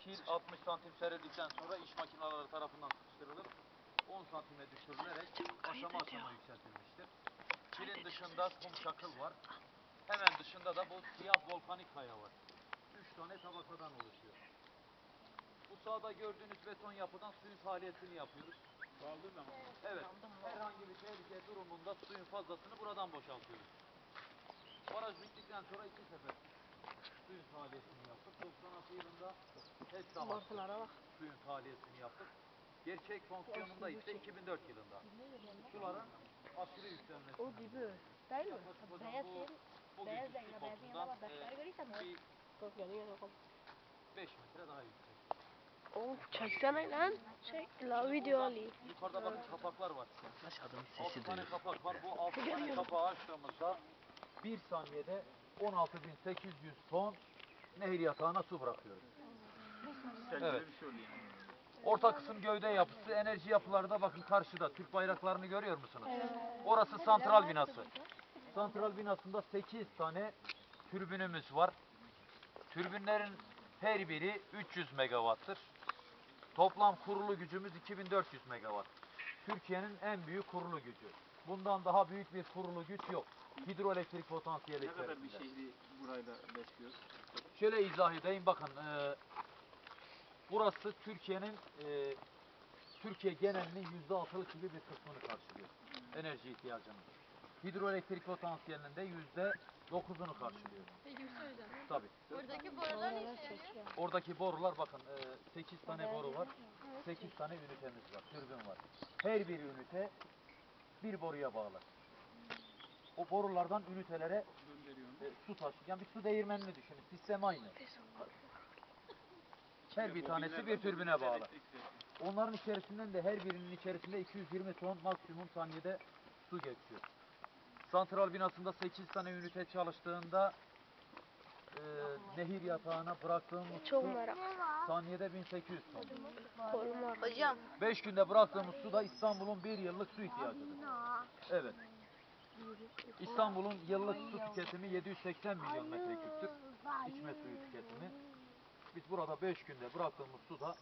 kil 60 santim serildikten sonra iş makineleri tarafından sıkıştırılıp 10 santime düşürülerek aşama aşama yükseltilmiştir. Kilin dışında kum çakıl var. Hemen dışında da bu siyah volkanik kaya var. 3 tane tabakadan oluşuyor. Bu sağda gördüğünüz beton yapıdan suyun faaliyetini yapıyoruz. Kaldığı zaman. Evet. Herhangi bir tehlike durumunda suyun fazlasını buradan boşaltıyoruz. Baraj bittikten sonra iki sefer suyun faaliyetini yaptık. 96 yılında Martılara bak. suyun faaliyetini yaptık. Gerçek fonksiyonunda ise 2004 yılında. Suların aşırı yükselmesi. O dibi. Değil mi? Beyaz bugünkü beyaz rengi, beyaz kokusundan ama başları bir yani bakalım. 5 metre daha yüksek. Oğlum çeksene lan. Çek la video alayım. Yukarıda bakın kapaklar var. Aşağıdan 6 tane kapak var. Bu 6 tane kapağı açtığımızda 1 saniyede 16.800 ton nehir yatağına su bırakıyoruz. Evet. şey. Orta kısım gövde yapısı, enerji yapıları da bakın karşıda Türk bayraklarını görüyor musunuz? Orası santral binası. Santral binasında 8 tane türbünümüz var. Türbünlerin her biri 300 megawattır. Toplam kurulu gücümüz 2400 megawatt. Türkiye'nin en büyük kurulu gücü. Bundan daha büyük bir kurulu güç yok. Hidroelektrik potansiyeli Ne kadar bir içerisinde. şehri burayla besliyor? Şöyle izah edeyim bakın. e, burası Türkiye'nin e, Türkiye genelinin yüzde altılık gibi bir kısmını karşılıyor. Enerji ihtiyacının. Hidroelektrik potansiyelinin de yüzde dokuzunu karşılıyor. Peki bir şey söyleyeceğim. Tabii. Buradaki borular ne işe yarıyor? Oradaki borular bakın 8 tane boru var. 8 tane ünitemiz var. Türbün var. Her bir ünite bir boruya bağlı. O borulardan ünitelere e, su taşıyor. Yani bir su değirmenini düşünün. Sistem aynı. Her bir tanesi bir türbüne bağlı. Onların içerisinden de her birinin içerisinde 220 ton maksimum saniyede su geçiyor. Santral binasında 8 tane ünite çalıştığında e, nehir yatağına bıraktığımız Çok su merak. Saniyede 1800 ton. Hocam. 5 günde bıraktığımız su da İstanbul'un bir yıllık su ihtiyacıdır. Evet. İstanbul'un yıllık su tüketimi 780 milyon metreküptür. İçme suyu tüketimi. Biz burada 5 günde bıraktığımız su da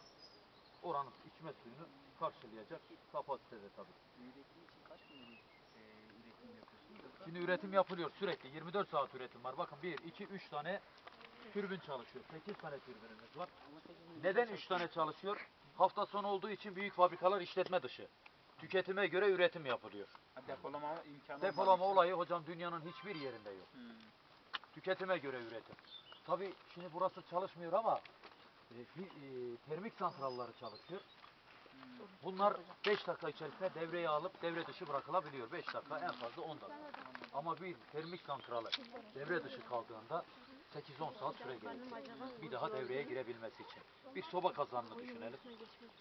oranın içme suyunu karşılayacak kapasitede tabii. Üretim için kaç gün üretim yapıyorsunuz? Yoksa Şimdi üretim yapılıyor sürekli. 24 saat üretim var. Bakın 1, 2, 3 tane türbün çalışıyor. 8 tane türbünümüz var. Neden 3 tane çalışıyor? Hafta sonu olduğu için büyük fabrikalar işletme dışı. Tüketime göre üretim yapılıyor. Ha, depolama imkanı Depolama olmadığı olayı hocam dünyanın hiçbir yerinde yok. Hmm. Tüketime göre üretim. Tabii şimdi burası çalışmıyor ama e, fi- e, termik santralları çalışıyor. Hmm. Bunlar 5 dakika içerisinde devreye alıp devre dışı bırakılabiliyor. 5 dakika en fazla 10 dakika. Ama bir termik santralı devre dışı kaldığında 8-10 saat süre gerekiyor. Bir daha devreye girebilmesi için. Bir soba kazanını düşünelim.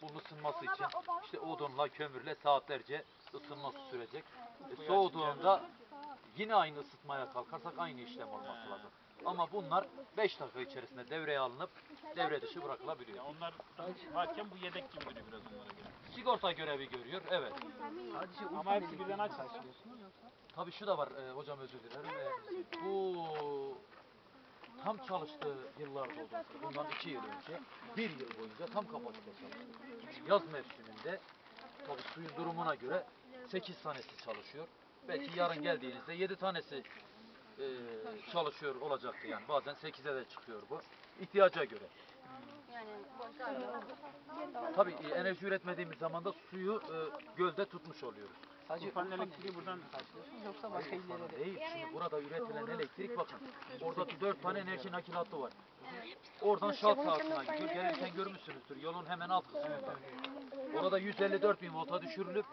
Bunun ısınması için işte odunla, kömürle saatlerce ısınması sürecek. E, soğuduğunda yine aynı ısıtmaya kalkarsak aynı işlem olması lazım. Ama bunlar 5 dakika içerisinde devreye alınıp devre dışı bırakılabiliyor. Onlar varken bu yedek gibi duruyor biraz onlara göre. Sigorta görevi görüyor, evet. Ama hepsi birden aç açılıyor. Tabii şu da var e, hocam özür dilerim. E, bu tam çalıştığı yıllarda oldu. Bundan iki yıl önce bir yıl boyunca tam kapasite çalıştı. Yaz mevsiminde tabii suyun durumuna göre 8 tanesi çalışıyor. Belki yarın geldiğinizde 7 tanesi e, çalışıyor olacaktı yani. Bazen 8'e de çıkıyor bu. İhtiyaca göre. Tabii e, enerji üretmediğimiz zaman da suyu e, gölde tutmuş oluyoruz. Sadece Urfa'nın elektriği buradan karşılıyorsunuz yoksa başka Hayır, illere de. değil. Şimdi burada üretilen elektrik bakın. Orada dört tane enerji nakilatı var. Oradan şalt sahasına gidiyor. Gelirken görmüşsünüzdür. Yolun hemen alt kısmında. Orada 154 bin volta düşürülüp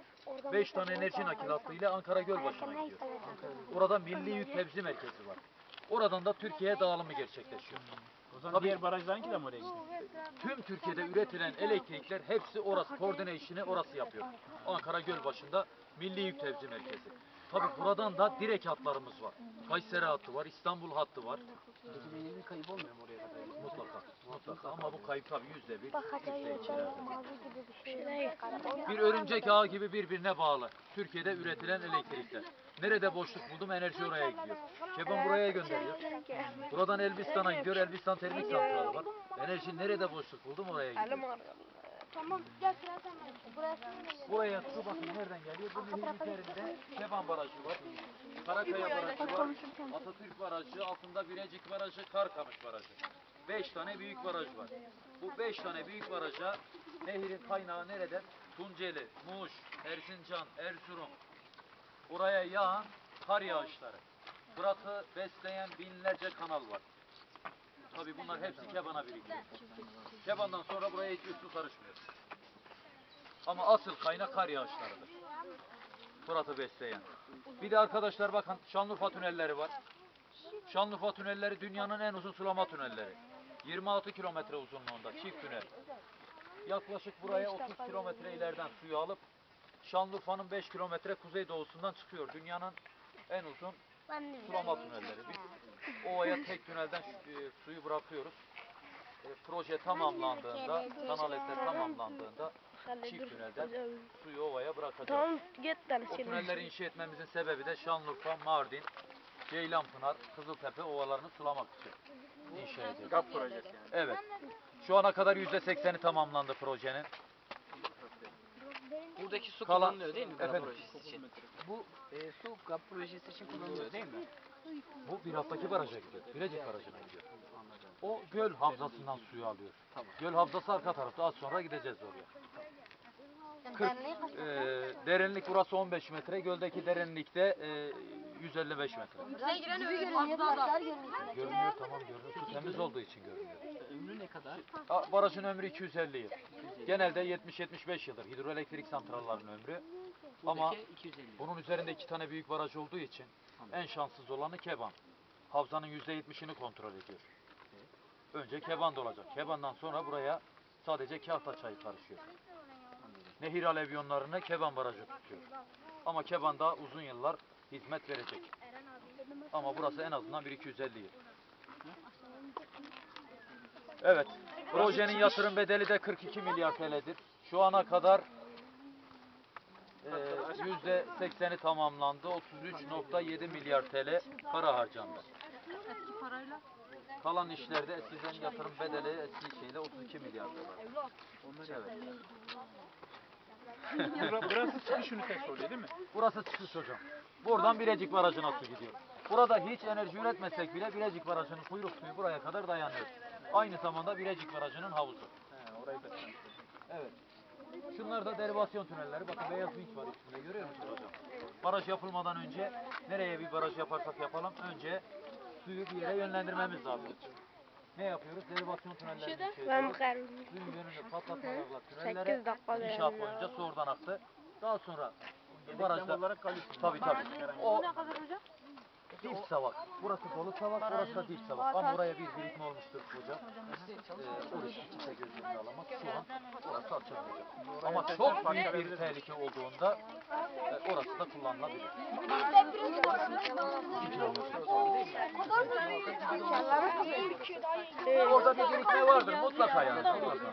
5 tane enerji nakilatı ile Ankara Gölbaşı'na gidiyor. Orada Milli Yük Tebzi Merkezi var. Oradan da Türkiye'ye dağılımı gerçekleşiyor. O zaman Tabii. diğer barajlarınki de mi oraya gidiyor? Tüm Türkiye'de üretilen elektrikler hepsi orası, koordine işini orası yapıyor. Ankara Gölbaşı'nda Milli Yük Merkezi. Tabii buradan da direkt hatlarımız var. Kayseri hattı var, İstanbul hattı var. Peki kayıp olmuyor mu oraya kadar? Mutlaka, mutlaka ama bu kayıp tabii yüzde bir, yüzde şey. değil. Bir örümcek ağı gibi birbirine bağlı. Türkiye'de üretilen elektrikler. Nerede boşluk buldum enerji oraya gidiyor. Kebon buraya gönderiyor. Buradan Elbistan'a gidiyor. Elbistan termik santrali var. Enerji nerede boşluk buldum oraya gidiyor. Tamam gel sen Burası Buraya su bakın nereden geliyor? Bu nehrin üzerinde Keban Barajı var. Karakaya Barajı var. Atatürk Barajı, altında Birecik Barajı, Karkamış Barajı. Beş tane büyük baraj var. Bu beş tane büyük baraja nehrin kaynağı nereden? Tunceli, Muş, Erzincan, Erzurum. Buraya yağan kar yağışları. Fırat'ı besleyen binlerce kanal var. Tabii bunlar hepsi Keban'a birikiyor. Keban'dan sonra buraya hiçbir su karışmıyor. Ama asıl kaynak kar yağışlarıdır. Fırat'ı besleyen. Bir de arkadaşlar bakın Şanlıurfa tünelleri var. Şanlıurfa tünelleri dünyanın en uzun sulama tünelleri. 26 kilometre uzunluğunda çift tünel. Yaklaşık buraya 30 kilometre ileriden suyu alıp Şanlıurfa'nın 5 kilometre kuzeydoğusundan çıkıyor. Dünyanın en uzun sulama tünelleri. Biz ovaya tek tünelden e, suyu bırakıyoruz. E, proje tamamlandığında, kanal etler tamamlandığında çift tünelden suyu ovaya bırakacağız. Tamam git O tünelleri inşa etmemizin sebebi de Şanlıurfa, Mardin, Ceylanpınar, Kızıltepe ovalarını sulamak için inşa ediyoruz. GAP projesi yani. Evet. Şu ana kadar %80'i tamamlandı projenin. Buradaki su Kalan- kullanılıyor değil mi Efendim? projesi için? Bu E, su GAP projesi için kullanılıyor değil mi? bu bir haftaki baraja gidiyor. Birecik barajına gidiyor. O göl havzasından suyu alıyor. Göl havzası arka tarafta. Az sonra gideceğiz oraya. 40, e, derinlik burası 15 metre. Göldeki derinlikte e, 155 metre. Bize giren görünüyor. tamam görünüyor. Su temiz olduğu için görünüyor. Ömrü ne kadar? Barajın ömrü 250 yıl. Genelde 70-75 yıldır hidroelektrik santralların ömrü. Ama Buradaki 250. bunun üzerinde iki tane büyük baraj olduğu için en şanssız olanı Keban. Havzanın %70'ini kontrol ediyor. Önce Keban'da olacak. Keban'dan sonra buraya sadece Kahta çayı karışıyor. Nehir alevyonlarını Keban Barajı tutuyor. Ama Keban daha uzun yıllar hizmet verecek. Ama burası en azından 1250 yıl. Evet. Projenin yatırım bedeli de 42 milyar TL'dir. Şu ana kadar yüzde 80'i tamamlandı. 33.7 milyar TL para harcandı. Kalan işlerde eskiden yatırım bedeli eski şeyle 32 milyar dolar. Evet. Burası çıkış ünitesi oluyor değil mi? Burası çıkış hocam. Buradan Birecik Barajı'na su gidiyor. Burada hiç enerji üretmesek bile Birecik Barajı'nın kuyruk suyu buraya kadar dayanıyor. Aynı zamanda Birecik Barajı'nın havuzu. He, orayı da Evet. Şunlar da derivasyon tünelleri. Bakın beyaz vinç var üstünde görüyor musunuz hocam? Baraj yapılmadan önce nereye bir baraj yaparsak yapalım önce suyu bir yere yönlendirmemiz lazım. Ne yapıyoruz? Derivasyon Ben ediyoruz. bakarım. Suyun yönünü patlatmalarla 8 tünellere dakika inşaat boyunca su oradan aktı. Daha sonra barajda yem olarak kalıyorsun. tabii tabii. O Ne kadar hocam? Dip savak. Burası dolu savak, burası da dip savak. Ama buraya bir birikme olmuştur hocam. Ee, o riski kimse göz önüne alamaz. Şu an orası açılmayacak. Ama çok büyük bir tehlike olduğunda e, orası da kullanılabilir. 2 kilometre. Orada bir birikme vardır mutlaka yani. Mutlaka.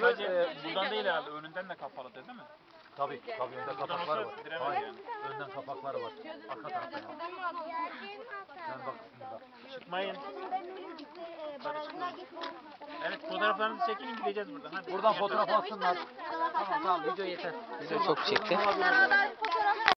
Sadece Ee, buradan değil herhalde önünden de kapalı değil mi? Tabii, tabii önde kapaklar var. Hayır, yani. önden kapaklar var. Arka tarafta yok. Ben bak bismillah. Çıkmayın. Evet fotoğraflarınızı çekin gideceğiz buradan. Hadi. Buradan fotoğraf alsınlar. Tamam tamam video yeter. Bize çok çekti.